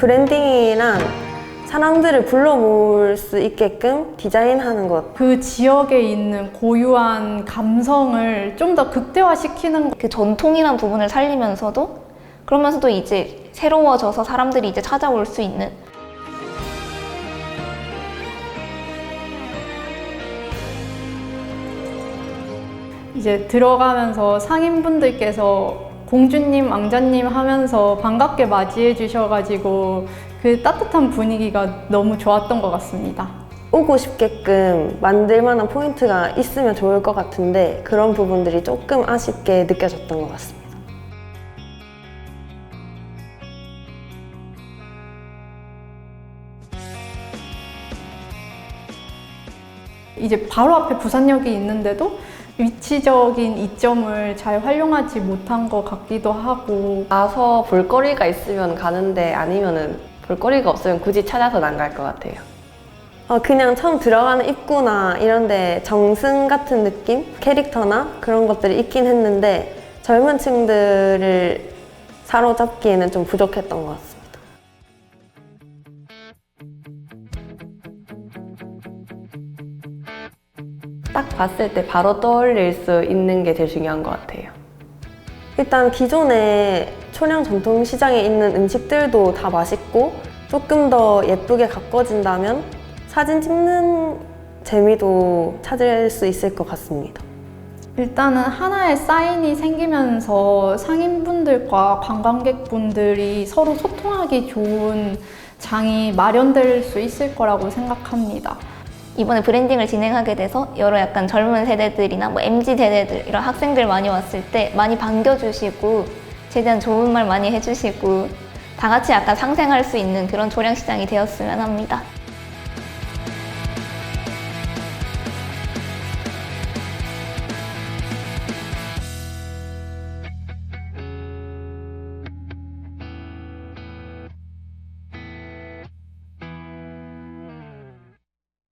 브랜딩이란 사람들을 불러 모을 수 있게끔 디자인하는 것. 그 지역에 있는 고유한 감성을 좀 더 극대화시키는 것. 그 전통이란 부분을 살리면서도 그러면서도 이제 새로워져서 사람들이 이제 찾아올 수 있는 이제 들어가면서 상인분들께서 공주님, 왕자님 하면서 반갑게 맞이해 주셔가지고 그 따뜻한 분위기가 너무 좋았던 것 같습니다. 오고 싶게끔 만들 만한 포인트가 있으면 좋을 것 같은데 그런 부분들이 조금 아쉽게 느껴졌던 것 같습니다. 이제 바로 앞에 부산역이 있는데도 위치적인 이점을 잘 활용하지 못한 것 같기도 하고 가서 볼거리가 있으면 가는데 아니면은 볼거리가 없으면 굳이 찾아서는 안갈 것 같아요. 어, 그냥 처음 들어가는 입구나 이런데 정승 같은 느낌? 캐릭터나 그런 것들이 있긴 했는데 젊은 층들을 사로잡기에는 좀 부족했던 것 같습니 딱 봤을 때 바로 떠올릴 수 있는 게 제일 중요한 것 같아요. 일단 기존에 초량 전통 시장에 있는 음식들도 다 맛있고 조금 더 예쁘게 가꿔진다면 사진 찍는 재미도 찾을 수 있을 것 같습니다. 일단은 하나의 사인이 생기면서 상인분들과 관광객분들이 서로 소통하기 좋은 장이 마련될 수 있을 거라고 생각합니다. 이번에 브랜딩을 진행하게 돼서 여러 약간 젊은 세대들이나 뭐 MZ 세대들 이런 학생들 많이 왔을 때 많이 반겨주시고 최대한 좋은 말 많이 해주시고 다 같이 약간 상생할 수 있는 그런 조량 시장이 되었으면 합니다.